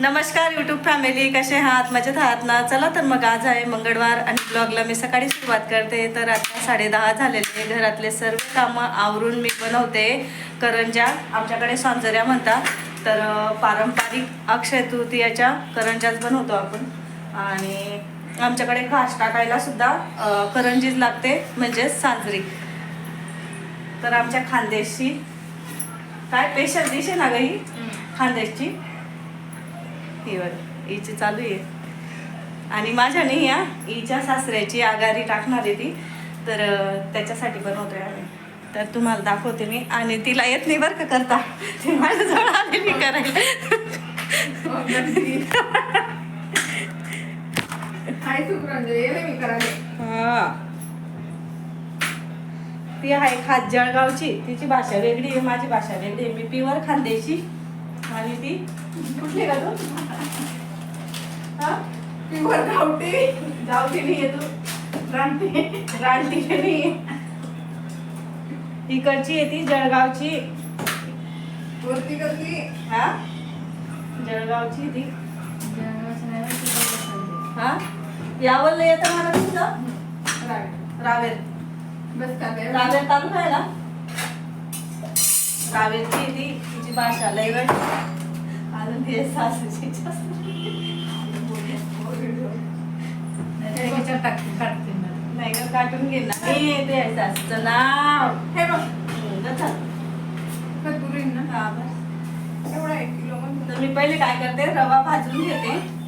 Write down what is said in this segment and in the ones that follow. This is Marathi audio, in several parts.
नमस्कार यूट्यूब फॅमिली कसे आहात? मजेत आहात ना? चला तर मग आज आहे मंगळवार आणि ब्लॉगला मी सकाळी सुरुवात करते. तर आता साडे दहा झालेले घरातले सर्व कामं आवरून मी बनवते. करंजा आमच्याकडे सांजऱ्या म्हणतात. तर पारंपरिक अक्षय तृतीयाच्या करंजाच बनवतो आपण. आणि आमच्याकडे घास टाकायला सुद्धा करंजीच लागते म्हणजेच सांजरी. तर आमच्या खानदेशी काय? स्पेशल डिश आहे ना गं ही? खानदेशची? हिची चालू आहे. आणि माझ्या नाही या हिच्या सासऱ्याची आगारी टाकणार आहे ती. तर त्याच्यासाठी बनवतोय आम्ही. तर तुम्हाला दाखवते मी. आणि तिला येत नाही बरं का करता. ती माझ्याजवळ आली मी करायला. हा. ती आहे खात जळगावची. तिची भाषा वेगळी आहे माझी भाषा वेगळी आहे. मी प्युअर खानदेशी. आणि ती कुठली का तू? हा? प्युअर गावठी गावठी नाही आहे तू. रानटी रानटी नाही. इकडची आहे ती जळगावची. वरती कसली? हा? जळगावची आहे ती. हा? यावरला येतं मला तुझं रावेर. बस का काय रावेर तालुका आहे ना रावेरची आहे ती. तिची भाषा लय अजून ती सासूची जास्त. नाही का काटून घे ना. मी ते आहे सासूचं नाव. हे बघ ना. हा, बस. एवढा एक किलो तर मी पहिले काय करते रवा भाजून घेते.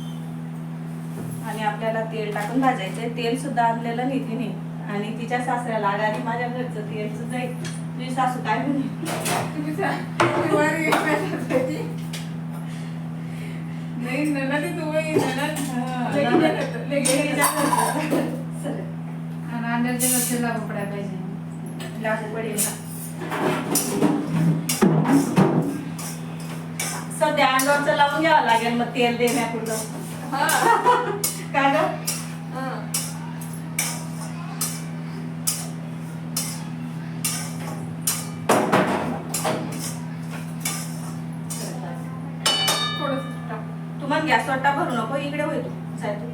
आणि आपल्याला तेल टाकून भाजायचंय. तेल सुद्धा आणलेलं नाही तिने. आणि तिच्या सासऱ्याला आगारी माझ्या घरचं तेल सुद्धा. तुझी सासू काय म्हणे नाही ननद तू. चला. लागू पडेल ना. सध्या अंगावरचं लावून घ्यावं लागेल मग तेल देण्यापुरतं हा. काय ग गॅस वाटा भरू नको इकडे तू. जाय तू.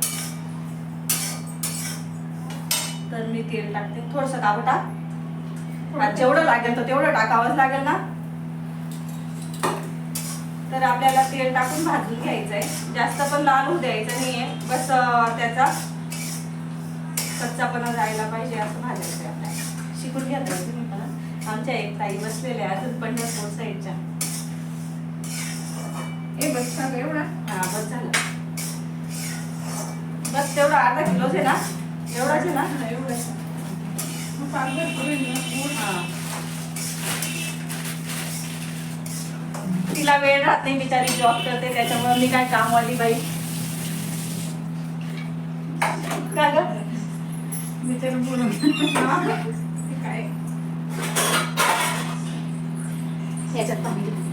तर मी तेल टाकते. थोडस काबं टाक. जेवढं लागेल तर तेवढं टाकावंच लागेल ना? तर आपल्याला तेल टाकून भाजून घ्यायचंय. जास्त पण लाल होऊ द्यायचं नाहीये. बस त्याचा कच्चापणा जायला पाहिजे असं भाजायचंय आपल्याला. शिकून घ्या ताई तुम्ही पण. आमच्या एक ताई बसलेल्या अजून पंढरपूर साईडच्या. ए बस का गं एवढा हा बस झालं बस तेवढा अर्धा किलोच आहे ना एवढाच आहे ना एवढाच. मग. हा. तिला वेळ राहत नाही बिचारी जॉब करते त्याच्यामुळे मी काय कामवाली बाई का ग बिचारं बोलून. हा? ते काय याच्यात पाणी घे.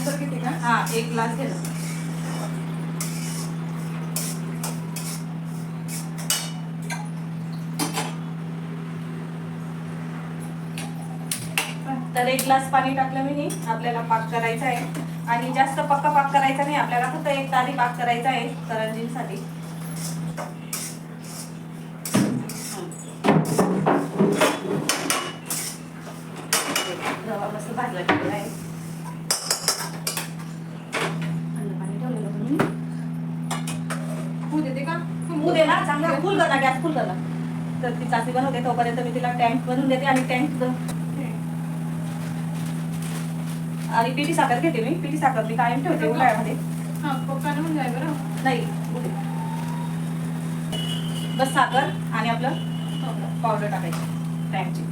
ग्लास तर किती का? हा एक ग्लास घे तर एक ग्लास पाणी टाकलं मी आपल्याला पाक करायचा आहे. आणि जास्त पक्का पाक करायचा नाही आपल्याला फक्त एक तारी पाक करायचा आहे करंजींसाठी. रवा मस्त भाजला गेलेला आहे थंड पाणी ठेवलेलं होतं मी. होऊ देते का होऊ दे ना चांगला फुल कर ना गॅस फुल कर ना तर ती चाची बनवते तोपर्यंत मी तिला टँक बनवून देते आणि टँक आणि पिठी साखर घेते मी. पिठी साखर मी कायम ठेवते उन्हाळ्यामध्ये. हा नाही. बस साखर आणि आपलं पावडर टाकायची टँकची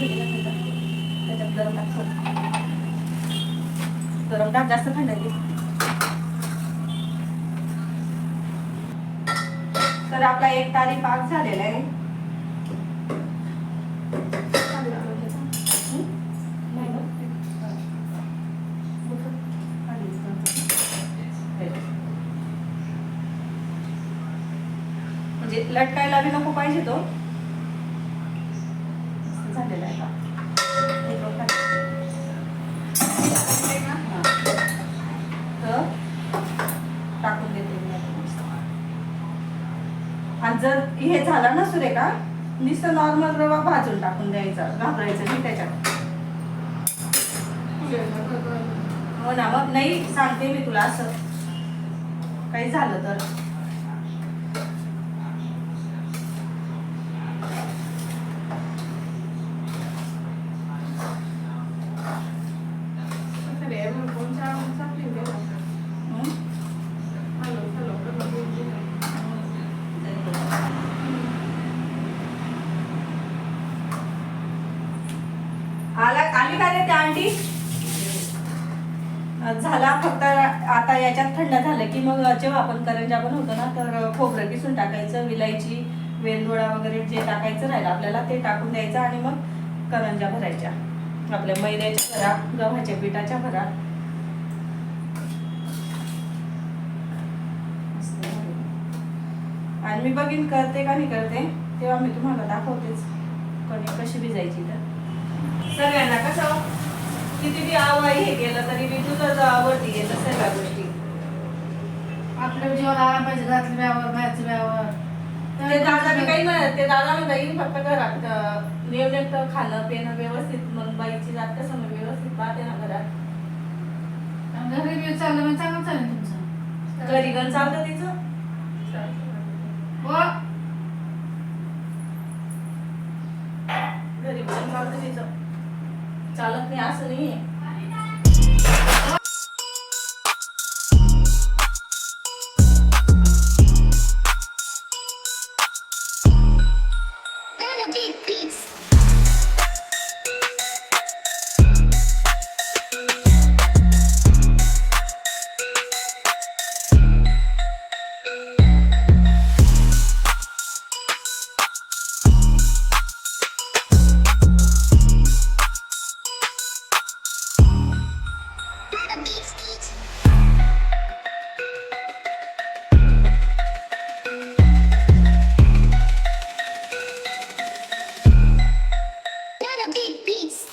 त्याच्यात जास्त तर आपला एक तारी पाक झालेला आहे म्हणजे लटकायला बी नको पाहिजे तो. आहे. तर टाकून देते आणि जर हे झालं ना सुरेखा नुसतं नॉर्मल रवा भाजून टाकून द्यायचा घाबरायचं नाही त्याच्यात. हो ना मग नाही सांगते मी तुला असं. काही झालं तर हं? आला आली का रे त्या आंटी झाला फक्त आता याच्यात थंड झालं की मग जेव्हा आपण करंजा बनवतो ना तर खोबरं किसून टाकायचं विलायची वेलदोडा वगैरे जे टाकायचं राहिलं आपल्याला ते टाकून द्यायचं आणि मग करंजा भरायच्या. आपल्या मैद्याच्या भरा गव्हाच्या पिठाच्या भरा. आणि मी बघीन करते का नाही करते तेव्हा मी तुम्हाला दाखवतेच. कणी कशी भिजायची तर. सगळ्यांना कसं? किती बी आवाई हे केलं तरी मी तुझंच आवडती घेतं सगळ्या गोष्टी. आपल्या जीवन आला पाहिजे घरातल्या व्यावर बाहेरच्या व्यावर ते दादा बी काही म्हणत ते दादा म्हणता येईल फक्त घरात अं, नेमनेमकं खाणं पिणं व्यवस्थित मग बाईची जात कसं मग व्यवस्थित पाहते ना घरात. घरी बी चाललं म्हणजे चांगलं चालेल तुमचं. घरी गण चालतं तिचं हो घरी पण चालतं तिचं चालत नाही असं नाही स्वयंपाक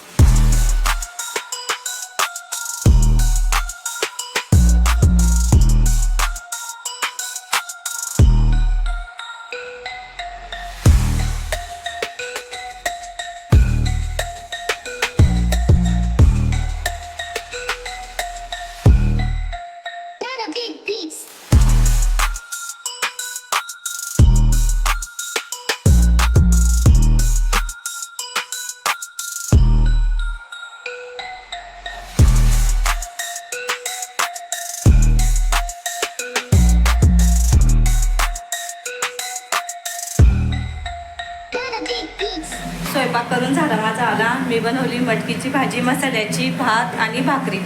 मटकीची भाजी मसाल्याची भात आणि भाकरी.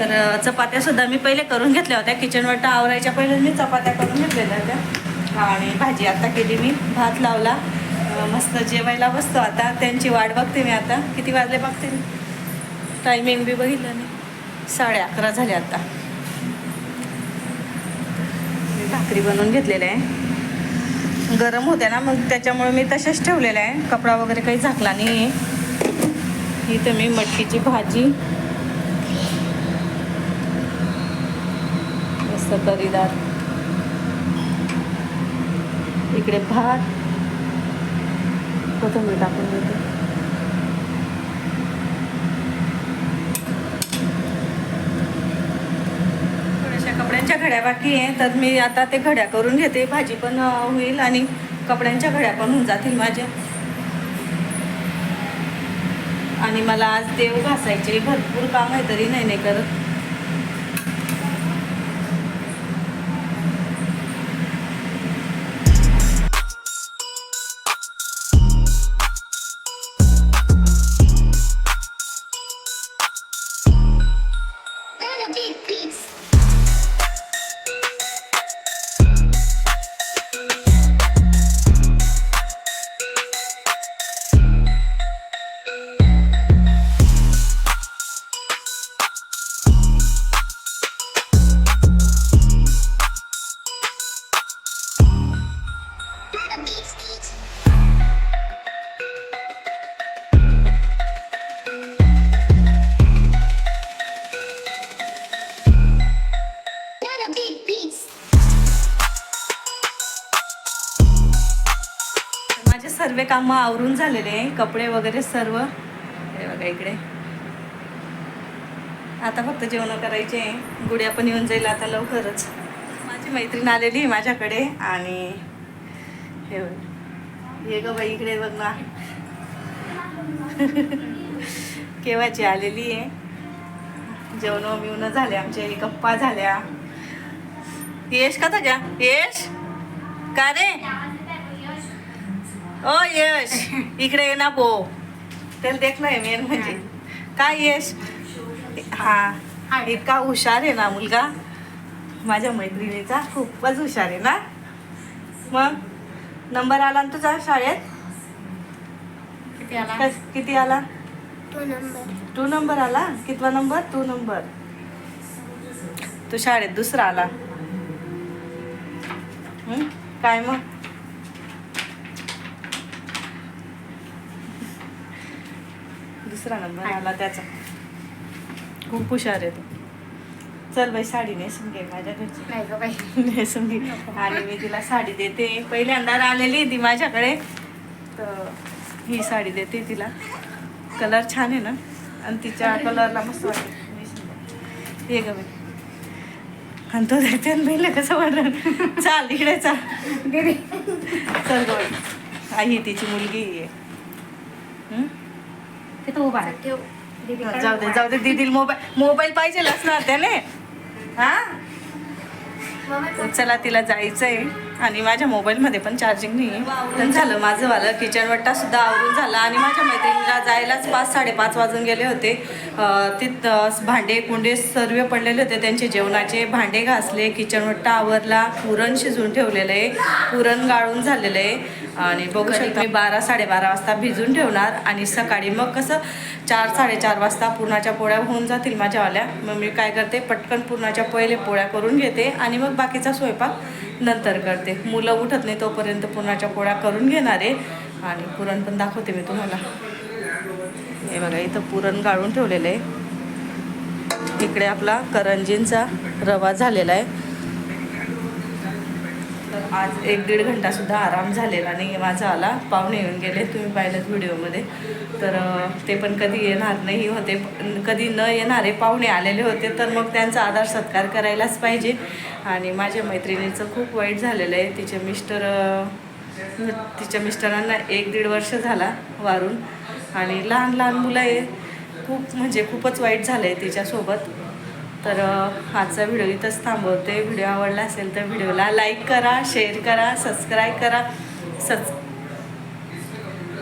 तर चपात्यासुद्धा चपात्या सुद्धा मी पहिले करून घेतल्या होत्या. किचन वाटा आवरायच्या पहिले मी चपात्या करून घेतलेल्या होत्या. आणि भाजी आता केली मी. भात लावला. मस्त जेवायला बसतो आता. त्यांची वाट बघते मी आता. किती वाजले बघते मी? टायमिंग बी बघितलं नाही. साडे अकरा झाले आता. मी भाकरी बनवून घेतलेल्या आहे. गरम होत्या ना मग त्याच्यामुळे मी तशाच ठेवलेल्या आहे. कपडा वगैरे काही झाकला नाही इथं मी मटकीची भाजी. मस्त करीदार इकडे भात. कोथिंबीर टाकून देते. थोड्याशा कपड्यांच्या घड्या बाकी आहे तर मी आता ते घड्या करून घेते. भाजी पण होईल आणि कपड्यांच्या घड्या पण होऊन जातील माझ्या. आणि मला आज देव घासायचे. भरपूर काम आहे तरी नाही नाही करत. कामं आवरून झालेले आहे. कपडे वगैरे सर्व. हे बघा इकडे. आता फक्त जेवण करायचे आहे. गुड्या पण येऊन जाईल आता लवकरच. माझी मैत्रीण आलेली आहे माझ्याकडे आणि हे बघ. ये ग बाई इकडे बघ ना. केव्हाची आलेली आहे? जेवण बिवणं झाले आमचे गप्पा झाल्या. यश का घ्या यश? का रे? ओ यश. इकडे ये ना बो त्याला देखणं मेन म्हणजे. काय यश? हा. इतका हुशार आहे ना मुलगा. माझ्या मैत्रिणीचा खूपच हुशार आहे ना. मग? नंबर आला ना तुझा शाळेत? किती आला? कस- किती आला? तो नंबर. टू नंबर आला? कितवा नंबर? To number. तू शाळेत दुसरा आला. हं? काय मग? दुसरा नंबर आला त्याचा. खूप हुशार आहे तो. चल बाई साडी नेसून घे माझ्या घरची. नाही ग बाई. नेसून घे. आणि मी तिला साडी देते. पहिल्यांदा आलेली ती माझ्याकडे. तर ही साडी देते तिला. कलर छान आहे ना? आणि तिच्या कलरला मस्त वाटते. ये ग बाई. आणि तो देते आणि बहिणीला कसं वाटत चाल इकडे चाल. दीदी. चल ग आई तिची मुलगी आहे. हं? तिथं उभा आहे. ठेव. दीदी जाऊ दे जाऊ दे दीदीला मोबाईल मोबाईल पाहिजे असणार त्याने. हा? चला तिला जायचंय. आणि माझ्या मोबाईलमध्ये पण चार्जिंग नाही आहे तर झालं माझं वालं किचन वट्टा सुद्धा आवरून झाला. आणि माझ्या मैत्रिणीला जायलाच पाच साडेपाच वाजून गेले होते. तिथं भांडे कुंडे सर्व पडलेले होते. त्यांचे जेवणाचे भांडे घासले. किचन वट्टा आवरला. पुरण शिजून ठेवलेलं आहे. पुरण गाळून झालेलं आहे. आणि बघू शकता मी बारा साडेबारा वाजता भिजून ठेवणार. आणि सकाळी मग कसं चार साडेचार वाजता पुरणाच्या पोळ्या होऊन जातील माझ्यावाल्या. मग मी काय करते? पटकन पुरणाच्या पहिले पोळ्या करून घेते. आणि मग बाकीचा स्वयंपाक नंतर करते. मुलं उठत नाही तोपर्यंत पुरणाच्या पोळ्या करून घेणार. आहे आणि पुरण पण दाखवते मी तुम्हाला. हे बघा इथं पुरण गाळून ठेवलेलं आहे. इकडे आपला करंजींचा रवा झालेला आहे. तर आज एक दीड घंटासुद्धा आराम झालेला नाही माझा आला. पाहुणे येऊन गेले तुम्ही पाहिलं व्हिडिओमध्ये. तर ते पण कधी येणार नाही होते. कधी न येणारे पाहुणे आलेले होते तर मग त्यांचा आदर सत्कार करायलाच पाहिजे. आणि माझ्या मैत्रिणीचं खूप वाईट झालेलं आहे. तिचे मिस्टर तिच्या मिस्टरांना एक दीड वर्ष झाला वारून. आणि लहान लहान मुलं आहे. खूप म्हणजे खूपच वाईट झालं आहे तिच्यासोबत. तर आजचा व्हिडिओ इथंच थांबवते. व्हिडिओ आवडला असेल तर व्हिडिओला लाईक करा शेअर करा सबस्क्राईब करा. सच